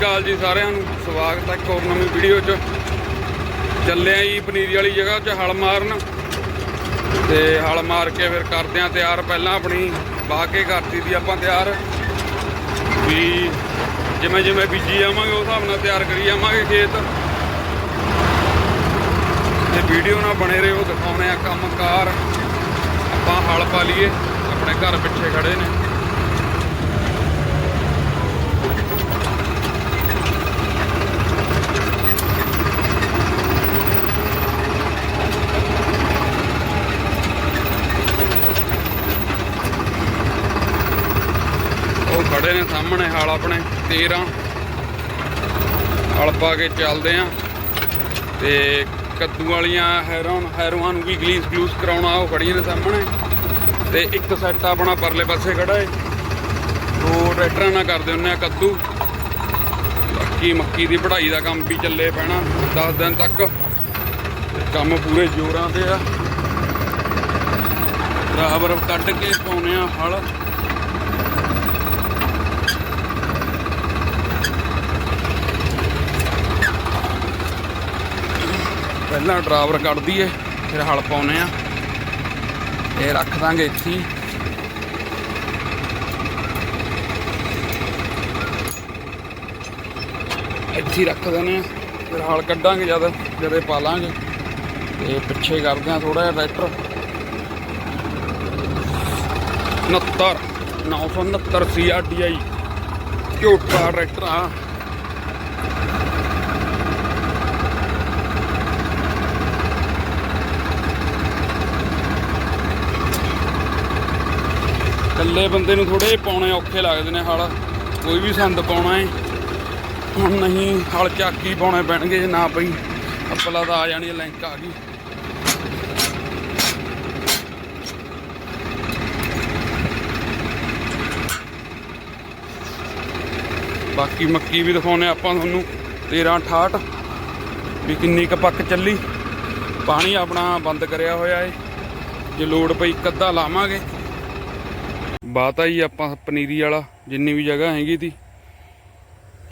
ਅਕਾਲ ਜੀ ਸਾਰਿਆਂ ਨੂੰ। ਸਵਾਗਤ ਹੈ ਇੱਕ ਹੋਰ ਨਵੀਂ ਵੀਡੀਓ 'ਚ। ਚੱਲੇ ਆਂ ਜੀ ਪਨੀਰੀ ਵਾਲੀ ਜਗ੍ਹਾ 'ਚ ਹਲ ਮਾਰਨ। ਤੇ ਹਲ ਮਾਰ ਕੇ ਫਿਰ ਕਰਦੇ ਆਂ ਤਿਆਰ। ਪਹਿਲਾਂ ਆਪਣੀ ਵਾਹ ਕੇ ਕਰਤੀ ਦੀ ਆਪਾਂ ਤਿਆਰ। ਵੀ ਜਿਵੇਂ ਜਿਵੇਂ ਬੀਜੀ ਜਾਵਾਂਗੇ ਉਸ ਹਿਸਾਬ ਨਾਲ ਤਿਆਰ ਕਰੀ ਜਾਵਾਂਗੇ ਖੇਤ। ਤੇ ਵੀਡੀਓ ਨਾਲ ਬਣੇ ਰਹੋ ਦਿਖਾਉਣੇ ਆ ਕੰਮਕਾਰ। ਆਪਾਂ ਹਲ ਪਾ ਲਈਏ। ਆਪਣੇ ਘਰ ਪਿੱਛੇ ਖੜੇ ਨੇ ਉਹ ਖੜੇ ਨੇ ਸਾਹਮਣੇ ਹਲ ਆਪਣੇ 13 ਹਲ ਪਾ ਕੇ ਚੱਲਦੇ ਆ। ਤੇ ਕੱਦੂ ਵਾਲੀਆਂ ਹੈਰੋਨ ਹੈਰੋਆਂ ਨੂੰ ਵੀ ਗਲੀਸ ਗਲੂਸ ਕਰਾਉਣਾ ਉਹ ਖੜੀਆਂ ਨੇ ਸਾਹਮਣੇ। ਤੇ ਇੱਕ ਸੈੱਟ ਆਪਣਾ ਪਰਲੇ ਪਾਸੇ ਖੜਾ ਏ। ਦੋ ਟਰੈਕਟਰਾਂ ਨਾਲ ਕਰਦੇ ਹੁੰਨੇ ਆ ਕੱਦੂ। ਬਾਕੀ ਮੱਕੀ ਦੀ ਵਢਾਈ ਦਾ ਕੰਮ ਵੀ ਚੱਲੇ ਪੈਣਾ 10 ਦਿਨ ਤੱਕ। ਕੰਮ ਪੂਰੇ ਜ਼ੋਰਾਂ ਤੇ ਆ। ਬਰਾਬਰ ਕੱਢ ਕੇ ਪਾਉਨੇ ਆ ਹਲ। ਪਹਿਲਾਂ ਡਰਾਈਵਰ ਕੱਢ ਦਈਏ, ਫਿਰ ਹਲ ਪਾਉਨੇ ਆ ਇਹ ਰੱਖ ਦਾਂਗੇ ਇੱਥੇ ਇੱਥੇ ਰੱਖ ਦਿੰਦੇ ਆ ਫਿਰ ਹਲ ਕੱਢਾਂਗੇ ਜਦ, ਜਦੇ ਪਾ ਲਾਂਗੇ ਤੇ ਪਿੱਛੇ ਕਰਦੇ ਆ ਥੋੜਾ ਜਿਹਾ ਟਰੈਕਟਰ। 69 969 CRDI ਝੋਟਾ ਟਰੈਕਟਰ ਆ। ਇਕੱਲੇ ਬੰਦੇ ਨੂੰ ਥੋੜੇ ਪਾਉਣੇ ਔਖੇ ਲੱਗਦੇ ਨੇ ਹਲ। ਕੋਈ ਵੀ ਸੰਦ ਪਾਉਣਾ ਹੈ ਹੁਣ ਨਹੀਂ, ਹਲ ਚਾਕੀ ਪਾਉਣੇ ਪੈਣਗੇ ਜੇ ਨਾ ਪਈ। ਅੱਪਲਾ ਤਾਂ ਆ ਜਾਣੀ ਲੈਂਕ ਆ ਗਈ। ਬਾਕੀ ਮੱਕੀ ਵੀ ਦਿਖਾਉਨੇ ਆਪਾਂ ਤੁਹਾਨੂੰ। 13 68 ਵੀ ਕਿੰਨੀ ਕੁ ਪੱਕ ਚੱਲੀ। ਪਾਣੀ ਆਪਣਾ ਬੰਦ ਕਰਿਆ ਹੋਇਆ ਏ। ਜੇ ਲੋੜ ਪਈ ਇੱਕ ਅੱਧਾ ਲਾਵਾਂਗੇ। ਬਾਤ ਆਈ ਆਪਾਂ ਪਨੀਰੀ ਵਾਲਾ, ਜਿੰਨੀ ਵੀ ਜਗ੍ਹਾ ਹੈਗੀ ਤੀ।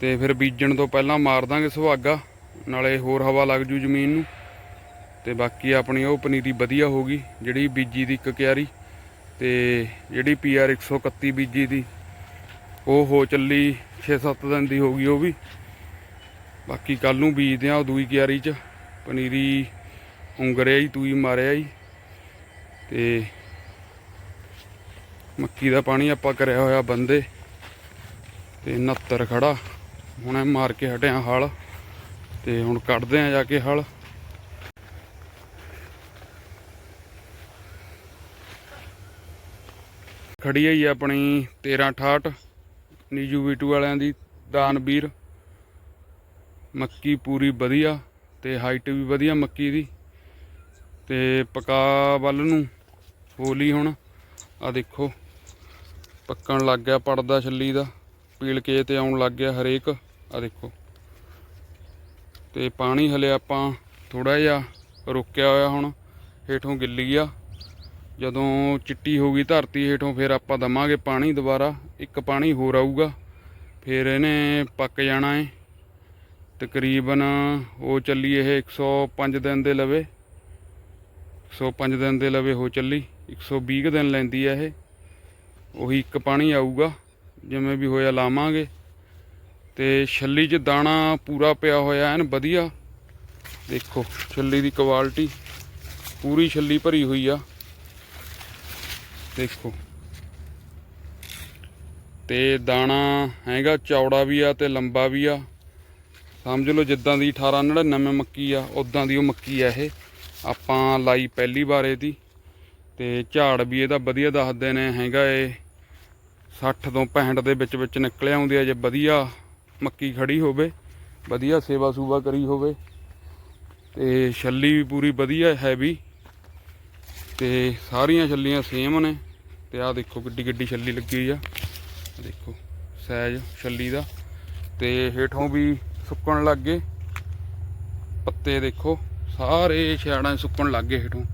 ਤੇ ਫਿਰ ਬੀਜਣ ਤੋਂ ਪਹਿਲਾਂ ਮਾਰ ਦਾਂਗੇ ਸੁਹਾਗਾ, ਨਾਲੇ ਹੋਰ ਹਵਾ ਲੱਗ ਜੂ ਜ਼ਮੀਨ ਨੂੰ। ਤੇ ਬਾਕੀ ਆਪਣੀ ਉਹ ਪਨੀਰੀ ਵਧੀਆ ਹੋ ਗਈ, ਜਿਹੜੀ ਬੀਜੀ ਦੀ ਇੱਕ ਕਿਆਰੀ। ਤੇ ਜਿਹੜੀ ਪੀਆਰ 131 ਬੀਜੀ ਦੀ, ਉਹ ਹੋ ਚੱਲੀ 6-7 ਦਿਨ ਦੀ ਹੋ ਗਈ ਉਹ ਵੀ। ਬਾਕੀ ਕੱਲ ਨੂੰ ਬੀਜਦੇ ਆ ਉਹ ਦੂਈ ਕਿਆਰੀ 'ਚ। ਪਨੀਰੀ ਉਂਗਰਿਆ ਹੀ ਤੂਈ ਮਾਰਿਆ ਹੀ ਤੇ ਮੱਕੀ ਦਾ ਪਾਣੀ ਆਪਾਂ ਕਰਿਆ ਹੋਇਆ ਬੰਦੇ ਤੇ 69 ਖੜਾ। ਹੁਣੇ ਮਾਰ ਕੇ ਹਟਿਆ ਹਲ ਤੇ ਹੁਣ ਕੱਢਦੇ ਆ ਜਾ ਕੇ ਹਲ। ਖੜੀ ਆਈ ਆਪਣੀ 1368 ਨੀਜੂ ਵੀਟੂ ਵਾਲਿਆਂ ਦੀ ਦਾਨਵੀਰ। ਮੱਕੀ ਪੂਰੀ ਵਧੀਆ ਤੇ ਹਾਈਟ ਵੀ ਵਧੀਆ ਮੱਕੀ ਦੀ। ਤੇ ਪਕਾ ਵੱਲ ਨੂੰ ਹੋਲੀ ਹੁਣ। ਆ ਦੇਖੋ। ਪੱਕਣ ਲੱਗ ਗਿਆ ਪੜਦਾ ਛੱਲੀ ਦਾ। ਪੀਲ ਕੇ ਤੇ ਆਉਣ ਲੱਗ ਗਿਆ ਹਰੇਕ। ਆ ਦੇਖੋ। ਤੇ ਪਾਣੀ ਹਲੇ ਆਪਾਂ ਥੋੜਾ ਜਿਹਾ ਰੁਕਿਆ ਹੋਇਆ ਹੁਣ। ਹੇਠੋਂ ਗਿੱਲੀ ਆ। ਜਦੋਂ ਚਿੱਟੀ ਹੋ ਗਈ ਧਰਤੀ ਹੇਠੋਂ ਫਿਰ ਆਪਾਂ ਦਵਾਂਗੇ ਪਾਣੀ ਦੁਬਾਰਾ। ਇੱਕ ਪਾਣੀ ਹੋਰ ਆਊਗਾ। ਫਿਰ ਇਹਨੇ ਪੱਕ ਜਾਣਾ ਏ। ਤਕਰੀਬਨ ਉਹ ਚੱਲੀ ਇਹ 105 ਦਿਨ ਦੇ ਲਵੇ। 105 ਦਿਨ ਦੇ ਲਵੇ ਹੋ ਚੱਲੀ। 120 ਕੁ ਦਿਨ ਲੈਂਦੀ ਆ ਇਹ। ਉਹੀ ਇੱਕ ਪਾਣੀ ਆਊਗਾ, ਜਿਵੇਂ ਵੀ ਹੋਇਆ ਲਾਵਾਂਗੇ। ਤੇ ਛੱਲੀ 'ਚ ਦਾਣਾ ਪੂਰਾ ਪਿਆ ਹੋਇਆ, ਐਨ ਵਧੀਆ। ਦੇਖੋ, ਛੱਲੀ ਦੀ ਕੁਆਲਿਟੀ ਪੂਰੀ ਛੱਲੀ ਭਰੀ ਹੋਈ ਆ। ਦੇਖੋ। ਤੇ ਦਾਣਾ ਹੈਗਾ, ਚੌੜਾ ਵੀ ਆ ਤੇ ਲੰਬਾ ਵੀ ਆ। ਸਮਝ ਲਓ, ਜਿੱਦਾਂ ਦੀ 1899 ਮੱਕੀ ਆ ਉਦਾਂ ਦੀ ਉਹ ਮੱਕੀ ਆ ਇਹ। ਆਪਾਂ ਲਾਈ ਪਹਿਲੀ ਵਾਰ ਇਹਦੀ। ਤੇ ਝਾੜ ਵੀ ਇਹਦਾ ਵਧੀਆ ਦੱਸਦੇ ਨੇ, ਹੈਗਾ ਇਹ 60 ਤੋਂ 65 ਦੇ ਵਿੱਚ ਵਿੱਚ ਨਿਕਲ ਆਉਂਦੀ ਆ ਜੇ ਵਧੀਆ ਮੱਕੀ ਖੜੀ ਹੋਵੇ, ਵਧੀਆ ਸੇਵਾ ਸੂਵਾ ਕਰੀ ਹੋਵੇ। ਤੇ ਛੱਲੀ ਵੀ ਪੂਰੀ ਵਧੀਆ ਹੈਵੀ। ਤੇ ਸਾਰੀਆਂ ਛੱਲੀਆਂ ਸੇਮ ਨੇ। ਤੇ ਆਹ ਦੇਖੋ ਕਿੱਡੀ ਕਿੱਡੀ ਛੱਲੀ ਲੱਗੀ ਆ। ਦੇਖੋ ਸਾਈਜ਼ ਛੱਲੀ ਦਾ। ਤੇ ਹੇਠੋਂ ਵੀ ਸੁੱਕਣ ਲੱਗ ਗਏ। ਪੱਤੇ ਦੇਖੋ, ਸਾਰੇ ਛਾੜਾਂ ਸੁੱਕਣ ਲੱਗ ਗਏ ਹੇਠੋਂ।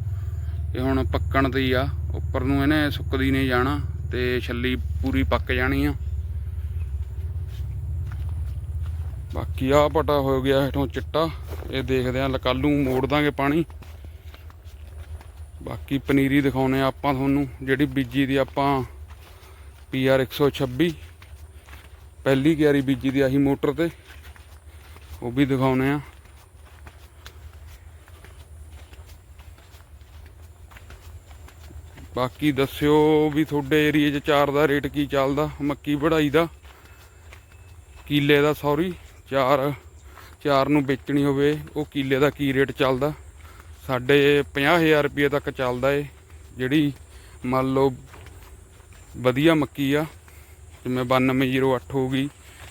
ਇਹ ਹੁਣ ਪੱਕਣ ਤੇ ਹੀ ਆ। ਉੱਪਰ ਨੂੰ ਇਹਨੇ ਸੁੱਕਦੀ ਨਹੀਂ ਜਾਣਾ। ਤੇ ਛੱਲੀ ਪੂਰੀ ਪੱਕ ਜਾਣੀ ਆ। ਬਾਕੀ ਆ ਪਟਾ ਹੋ ਗਿਆ ਹੇਠੋਂ ਚਿੱਟਾ। ਇਹ ਦੇਖਦੇ ਆਂ ਲਕਾਲੂ ਮੋੜ ਦਾਂਗੇ ਪਾਣੀ। ਬਾਕੀ ਪਨੀਰੀ ਦਿਖਾਉਨੇ ਆ ਆਪਾਂ ਤੁਹਾਨੂੰ, ਜਿਹੜੀ ਬੀਜੀ ਦੀ ਆਪਾਂ ਪੀਆਰ 126 ਪਹਿਲੀ ਕਿਆਰੀ ਬੀਜੀ ਦੀ ਆਹੀ ਮੋਟਰ ਤੇ, ਉਹ ਵੀ ਦਿਖਾਉਨੇ ਆ। ਬਾਕੀ ਦੱਸਿਓ ਵੀ ਤੁਹਾਡੇ ਏਰੀਏ 'ਚ ਚਾਰ ਦਾ ਰੇਟ ਕੀ ਚੱਲਦਾ? ਮੱਕੀ ਵਢਾਈ ਦਾ, ਕੀਲੇ ਦਾ ਸੌਰੀ, ਚਾਰ ਚਾਰ ਨੂੰ ਵੇਚਣੀ ਹੋਵੇ, ਉਹ ਕੀਲੇ ਦਾ ਕੀ ਰੇਟ ਚੱਲਦਾ? ਸਾਡੇ 50000 ਰੁਪਏ ਤੱਕ ਚੱਲਦਾ ਏ, ਜਿਹੜੀ ਮੰਨ ਲਓ ਵਧੀਆ ਮੱਕੀ ਆ, ਜਿਵੇਂ 9208 ਹੋ ਗਈ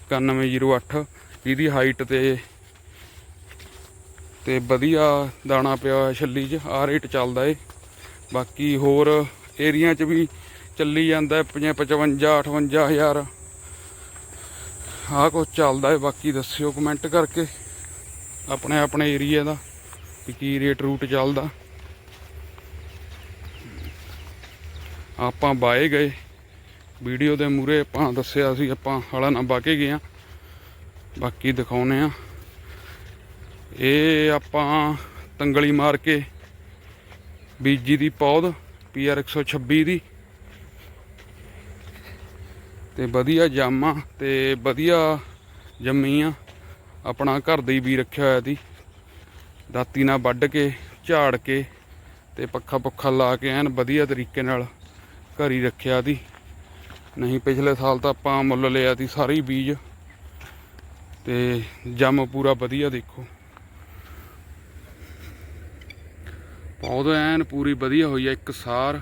9108 ਜਿਹਦੀ ਹਾਈਟ ਤੇ ਤੇ ਵਧੀਆ ਦਾਣਾ ਪਿਆ ਛੱਲੀ 'ਚ ਆ ਰੇਟ ਚੱਲਦਾ ਏ। ਬਾਕੀ ਹੋਰ ਏਰੀਆ 'ਚ ਵੀ ਚੱਲੀ ਜਾਂਦਾ 55 58000 ਆਹ ਕੁਛ ਚੱਲਦਾ ਹੈ, ਬਾਕੀ ਦੱਸਿਓ ਕਮੈਂਟ ਕਰਕੇ। ਆਪਣੇ ਆਪਣੇ ਏਰੀਆ ਦਾ ਵੀ ਕੀ ਰੇਟ ਰੂਟ ਚੱਲਦਾ। ਆਪਾਂ ਬਾਏ ਗਏ। ਵੀਡੀਓ ਦੇ ਮੂਰੇ ਆਪਾਂ ਦੱਸਿਆ ਸੀ, ਆਪਾਂ ਹਲਾ ਨਾ ਬਾ ਕੇ ਗਏ ਆ ਬਾਕੀ ਦਿਖਾਉਨੇ ਆ ਇਹ ਆਪਾਂ ਤੰਗਲੀ ਮਾਰ ਕੇ ਬੀਜੀ ਦੀ ਪੌਦ ਪੀਆਰ 126 ਦੀ। ਤੇ ਵਧੀਆ ਜਾਮਾ ਤੇ ਵਧੀਆ ਜੰਮੀ ਆ। ਆਪਣਾ ਘਰ ਦੇ ਹੀ ਵੀ ਰੱਖਿਆ ਹੋਇਆ ਸੀ। ਦਾਤੀ ਨਾਲ ਵੱਢ ਕੇ, ਝਾੜ ਕੇ ਤੇ ਪੱਖਾ ਪੁੱਖਾ ਲਾ ਕੇ ਐਨ ਵਧੀਆ ਤਰੀਕੇ ਨਾਲ ਘਰ ਹੀ ਰੱਖਿਆ ਦੀ ਨਹੀਂ, ਪਿਛਲੇ ਸਾਲ ਤਾਂ ਆਪਾਂ ਮੁੱਲ ਲਿਆ ਸੀ ਸਾਰੇ ਬੀਜ। ਤੇ ਜੰਮ ਪੂਰਾ ਵਧੀਆ ਦੇਖੋ। ਪੌਦ ਐਨ ਪੂਰੀ ਵਧੀਆ ਹੋਈ ਆ ਇੱਕ ਸਾਰ।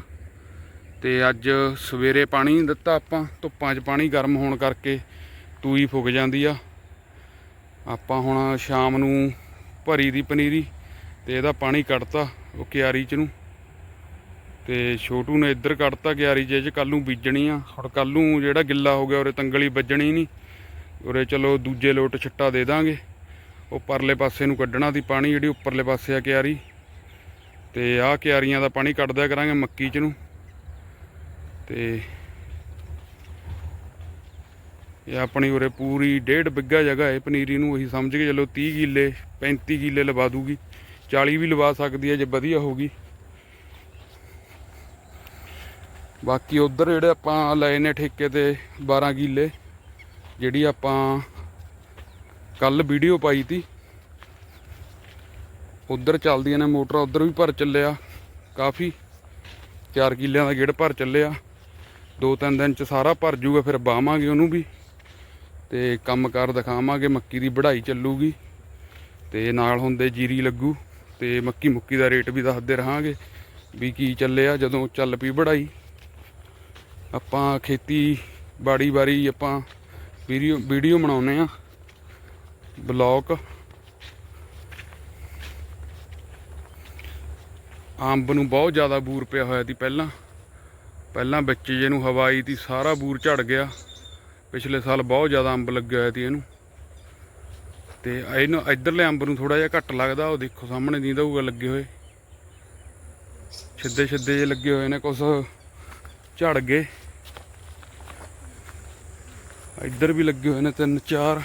ਤੇ ਅੱਜ ਸਵੇਰੇ ਪਾਣੀ ਨਹੀਂ ਦਿੱਤਾ ਆਪਾਂ, ਧੁੱਪਾਂ 'ਚ ਪਾਣੀ ਗਰਮ ਹੋਣ ਕਰਕੇ ਤੂਈ ਫੁੱਕ ਜਾਂਦੀ ਆ। ਆਪਾਂ ਹੁਣ ਸ਼ਾਮ ਨੂੰ ਭਰੀ ਦੀ ਪਨੀਰੀ ਤੇ ਇਹਦਾ ਪਾਣੀ ਕੱਢਤਾ ਉਹ ਕਿਆਰੀ 'ਚ ਨੂੰ। ਤੇ ਛੋਟੂ ਨੇ ਇੱਧਰ ਕੱਢਤਾ ਕਿਆਰੀ 'ਚ, ਇਹ 'ਚ ਕੱਲ ਨੂੰ ਬੀਜਣੀ ਆ। ਹੁਣ ਕੱਲ ਨੂੰ ਜਿਹੜਾ ਗਿੱਲਾ ਹੋ ਗਿਆ ਉਰੇ ਤੰਗਲੀ ਵੱਜਣੀ ਨਹੀਂ ਉਰੇ ਚਲੋ ਦੂਜੇ ਲੋਟ ਛਿੱਟਾ ਦੇ ਦਾਂਗੇ। ਉਹ ਪਰਲੇ ਪਾਸੇ ਨੂੰ ਕੱਢਣਾ ਦੀ ਪਾਣੀ, ਜਿਹੜੀ ਉੱਪਰਲੇ ਪਾਸੇ ਆ ਕਿਆਰੀ। ਤੇ ਆਹ ਕਿਆਰੀਆਂ ਦਾ ਪਾਣੀ ਕੱਢ ਦਿਆ ਕਰਾਂਗੇ ਮੱਕੀ 'ਚ ਨੂੰ। ਤੇ ਇਹ ਆਪਣੀ ਉਰੇ ਪੂਰੀ ਡੇਢ ਬਿੱਗਾ ਜਗ੍ਹਾ ਹੈ ਪਨੀਰੀ ਨੂੰ, ਉਹੀ ਸਮਝ ਕੇ ਚੱਲੋ 30 ਕਿੱਲੇ 35 ਕਿੱਲੇ ਲਵਾ ਦੂਗੀ। 40 ਵੀ ਲਵਾ ਸਕਦੀ ਹੈ ਜੇ ਵਧੀਆ ਹੋਗੀ ਬਾਕੀ ਉਧਰ ਜਿਹੜੇ ਆਪਾਂ ਲਏ ਨੇ ਠੇਕੇ ਤੇ 12 ਕਿੱਲੇ, ਜਿਹੜੀ ਆਪਾਂ ਕੱਲ ਵੀਡੀਓ ਪਾਈ ਤੀ। ਉਧਰ ਚੱਲਦੀਆਂ ਨੇ ਮੋਟਰਾਂ, ਉਧਰ ਵੀ ਭਰ ਚੱਲਿਆ। ਕਾਫੀ 4 ਕਿੱਲਿਆਂ ਦਾ ਗੇੜ ਭਰ ਚੱਲਿਆ। ਦੋ ਤਿੰਨ ਦਿਨ ਚ ਸਾਰਾ ਭਰ ਜੂਗਾ, ਫਿਰ ਬਾਵਾਂਗੇ ਉਹਨੂੰ ਵੀ ਤੇ ਕੰਮਕਾਰ ਦਿਖਾਵਾਂਗੇ, ਮੱਕੀ ਦੀ ਵਢਾਈ ਚੱਲੂਗੀ ਤੇ ਨਾਲ ਹੁੰਦੇ ਜੀਰੀ ਲੱਗੂ ਤੇ ਮੱਕੀ ਮੁੱਕੀ ਦਾ ਰੇਟ ਵੀ ਦੱਸਦੇ ਰਹਾਂਗੇ ਵੀ ਕੀ ਚੱਲਿਆ, ਜਦੋਂ ਚੱਲ ਪਈ ਵਢਾਈ। ਆਪਾਂ ਖੇਤੀ ਬਾੜੀ ਬਾਰੀ ਆਪਾਂ ਵੀਡੀਓ ਵੀਡੀਓ ਬਣਾਉਨੇ ਆ ਬਲੌਗ। ਅੰਬ ਨੂੰ ਬਹੁਤ ਜ਼ਿਆਦਾ ਬੂਰ ਪਿਆ ਹੋਇਆ ਸੀ ਪਹਿਲਾਂ। ਪਹਿਲਾਂ ਵਿੱਚ ਜੇ ਨੂੰ ਹਵਾ ਆਈ ਤੀ ਸਾਰਾ ਬੂਰ ਝੜ ਗਿਆ। ਪਿਛਲੇ ਸਾਲ ਬਹੁਤ ਜ਼ਿਆਦਾ ਅੰਬ ਲੱਗਿਆ ਹੋਇਆ ਸੀ ਇਹਨੂੰ। ਤੇ ਇਹਨੂੰ ਇਧਰਲੇ ਅੰਬ ਨੂੰ ਥੋੜਾ ਜਿਹਾ ਘੱਟ ਲੱਗਦਾ, ਉਹ ਦੇਖੋ ਸਾਹਮਣੇ ਦੀਂਦਾ ਹੋਊਗਾ ਲੱਗੇ ਹੋਏ। ਛਿੱਦੇ ਛਿੱਦੇ ਜੇ ਲੱਗੇ ਹੋਏ ਨੇ, ਕੁਛ ਝੜ ਗਏ। ਇੱਧਰ ਵੀ ਲੱਗੇ ਹੋਏ ਨੇ ਤਿੰਨ ਚਾਰ।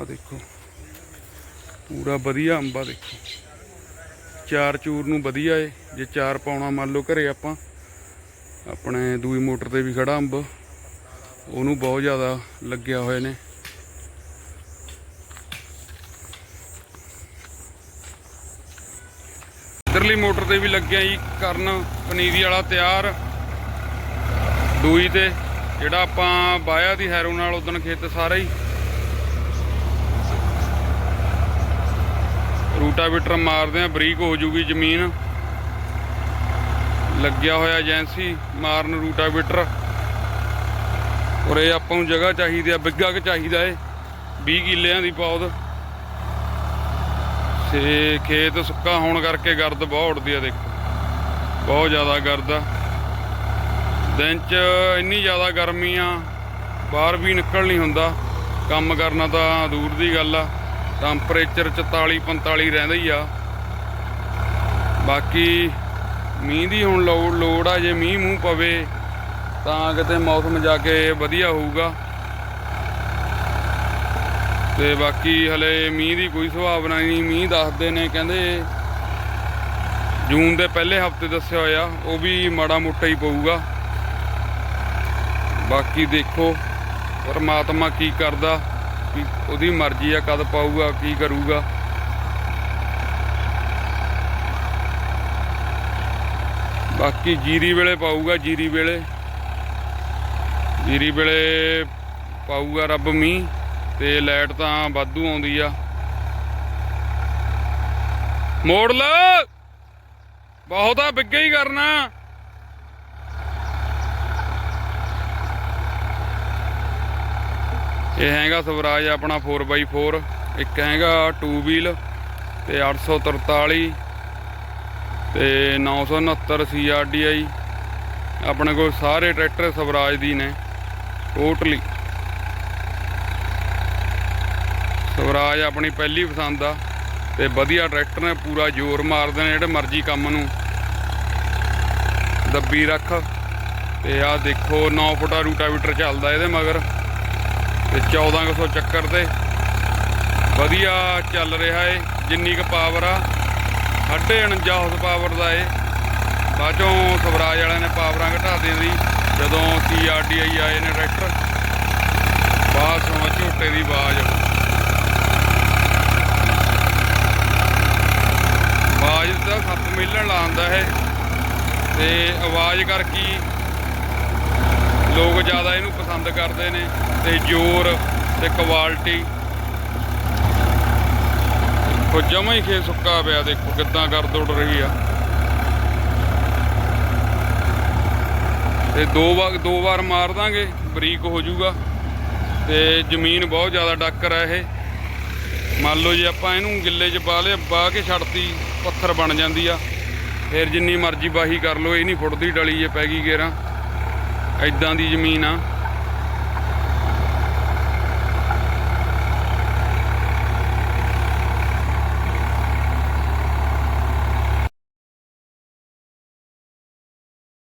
ਆ ਦੇਖੋ। ਪੂਰਾ ਵਧੀਆ ਅੰਬਾ ਦੇਖੋ। ਚਾਰ ਚੂਰ ਨੂੰ ਵਧੀਆ ਏ। ਜੇ ਚਾਰ ਪਾਉਣਾ ਮੰਨ ਲਓ ਘਰੇ ਆਪਾਂ, ਆਪਣੇ ਦੂਈ ਮੋਟਰ ਤੇ ਵੀ ਖੜਾ ਅੰਬ, ਉਹਨੂੰ ਬਹੁਤ ਜ਼ਿਆਦਾ ਲੱਗਿਆ ਹੋਏ ਨੇ। ਇਧਰਲੀ ਮੋਟਰ ਤੇ ਵੀ ਲੱਗਿਆ ਜੀ ਕਰਨ ਪਨੀਰੀ ਵਾਲਾ ਤਿਆਰ। ਦੂਈ ਤੇ, ਜਿਹੜਾ ਆਪਾਂ ਬਾਇਆ ਦੀ ਹੈਰੋ ਨਾਲ ਉਦੋਂ ਖੇਤ ਸਾਰਾ ਹੀ। ਰੂਟਾਵੀਟਰ ਮਾਰਦੇ ਆ, ਬਰੀਕ ਹੋ ਜੂਗੀ ਜ਼ਮੀਨ। ਲੱਗਿਆ ਹੋਇਆ ਏਜੰਸੀ ਮਾਰਨ ਰੂਟਾਵੀਟਰ ਔਰ ਇਹ ਆਪਾਂ ਨੂੰ ਜਗ੍ਹਾ ਚਾਹੀਦੀ ਆ, ਬਿੱਗਾ ਕਿ ਚਾਹੀਦਾ ਏ 20 ਕਿੱਲਿਆਂ ਦੀ ਪੌਦ ਤੇ ਖੇਤ ਸੁੱਕਾ ਹੋਣ ਕਰਕੇ ਗਰਦ ਬਹੁਤ ਉੱਡਦੀ ਆ, ਦੇਖੋ। ਬਹੁਤ ਜ਼ਿਆਦਾ ਗਰਦ ਆ। ਦਿਨ 'ਚ ਇੰਨੀ ਜ਼ਿਆਦਾ ਗਰਮੀ ਆ, ਬਾਹਰ ਵੀ ਨਿਕਲ ਨਹੀਂ ਹੁੰਦਾ। ਕੰਮ ਕਰਨਾ ਤਾਂ ਦੂਰ ਦੀ ਗੱਲ ਆ। ਟੈਂਪਰੇਚਰ 44 45 ਰਹਿੰਦਾ ਹੀ ਆ। ਬਾਕੀ ਮੀਂਹ ਦੀ ਹੁਣ ਲੋੜ ਲੋੜ ਆ, ਜੇ ਮੀਂਹ ਮੂੰਹ ਪਵੇ, ਤਾਂ ਕਿਤੇ ਮੌਸਮ ਜਾ ਕੇ ਵਧੀਆ ਹੋਊਗਾ। ਤੇ ਬਾਕੀ ਹਲੇ ਮੀਂਹ ਦੀ ਕੋਈ ਸੰਭਾਵਨਾ ਨਹੀਂ, ਮੀਂਹ ਦੱਸਦੇ ਨੇ, ਕਹਿੰਦੇ ਜੂਨ ਦੇ ਪਹਿਲੇ ਹਫ਼ਤੇ ਦੱਸਿਆ ਹੋਇਆ, ਉਹ ਵੀ ਮਾੜਾ ਮੋਟਾ ਹੀ ਪਊਗਾ। ਬਾਕੀ ਦੇਖੋ, ਪਰਮਾਤਮਾ ਕੀ ਕਰਦਾ। ਕੀ ਉਹਦੀ ਮਰਜ਼ੀ ਆ, ਕਦ ਪਾਊਗਾ, ਕੀ ਕਰੂਗਾ। ਬਾਕੀ ਜੀਰੀ ਵੇਲੇ ਪਾਊਗਾ, ਜੀਰੀ ਵੇਲੇ। ਜੀਰੀ ਵੇਲੇ ਪਾਊਗਾ ਰੱਬ ਮੀਂਹ, ਤੇ ਲਾਈਟ ਤਾਂ ਵਾਧੂ ਆਉਂਦੀ ਆ। ਮੋੜ ਲ ਬਹੁਤਾ ਬਿੱਗੇ ਹੀ ਕਰਨਾ। ਇਹ ਹੈਗਾ ਸਵਰਾਜ ਆਪਣਾ 4x4 ਇੱਕ ਹੈਗਾ 2 ਵੀਲ ਤੇ 843 ਤੇ 969 CRDI ਆਪਣੇ ਕੋਲ ਸਾਰੇ ਟਰੈਕਟਰ ਸਵਰਾਜ ਦੀ ਨੇ ਟੋਟਲੀ ਸਵਰਾਜ ਆਪਣੀ ਪਹਿਲੀ ਪਸੰਦ ਆ ਤੇ ਵਧੀਆ ਟਰੈਕਟਰ ਨੇ, ਪੂਰਾ ਜ਼ੋਰ ਮਾਰਦੇ ਨੇ ਜਿਹੜੇ ਮਰਜ਼ੀ ਕੰਮ ਨੂੰ। ਦੱਬੀ ਰੱਖ ਤੇ ਆਹ ਦੇਖੋ 9 ਫੁੱਟਾ ਰੂਟਾਵੀਟਰ ਚੱਲਦਾ ਇਹਦੇ ਮਗਰ। ਤੇ 1400 ਚੱਕਰ ਤੇ ਵਧੀਆ ਚੱਲ ਰਿਹਾ ਏ, ਜਿੰਨੀ ਕੁ ਪਾਵਰ ਆ। 49 ਹਾਰਸ ਪਾਵਰ ਦਾ ਏ। ਬਾਅਦੋਂ ਸਵਰਾਜ ਵਾਲਿਆਂ ਨੇ ਪਾਵਰਾਂ ਘਟਾ ਦਿੱਤੀ ਜਦੋਂ CRDI ਆਏ ਨੇ ਟਰੈਕਟਰ ਬਾਅਦ ਸੁਣੋ ਝੋਟੇ ਦੀ ਆਵਾਜ਼। ਆਵਾਜ਼ ਤਾਂ ਸੱਤ ਮਿਲਣ ਲਾਉਂਦਾ ਹੈ। ਤੇ ਆਵਾਜ਼ ਕਰਕੇ ਲੋਕ ਜ਼ਿਆਦਾ ਇਹਨੂੰ ਪਸੰਦ ਕਰਦੇ ਨੇ। ਤੇ ਜ਼ੋਰ ਤੇ ਕੁਆਲਿਟੀ ਕੋ ਜਮਾ ਹੀ ਖੇ ਸੁੱਕਾ ਪਿਆ, ਦੇਖੋ ਕਿੱਦਾਂ ਕਰ ਦੌੜ ਰਹੀ ਆ। ਤੇ ਦੋ ਵਾਰ ਦੋ ਵਾਰ ਮਾਰ ਦਾਂਗੇ, ਬਰੀਕ ਹੋ ਜਾਊਗਾ। ਤੇ ਜ਼ਮੀਨ ਬਹੁਤ ਜ਼ਿਆਦਾ ਡੱਕਰ ਹੈ ਇਹ। ਮੰਨ ਲਓ ਜੇ ਆਪਾਂ ਇਹਨੂੰ ਗਿੱਲੇ 'ਚ ਪਾ ਲਿਆ, ਪਾ ਕੇ ਛੱਡਤੀ, ਪੱਥਰ ਬਣ ਜਾਂਦੀ ਆ। ਫਿਰ ਜਿੰਨੀ ਮਰਜ਼ੀ ਬਾਹੀ ਕਰ ਲਓ, ਇਹ ਨਹੀਂ ਫੁੱਟਦੀ, ਡਲੀ ਜੇ ਪੈ ਗਈ ਗੇਰਾਂ। ਐਦਾਂ ਦੀ ਜ਼ਮੀਨ ਆ।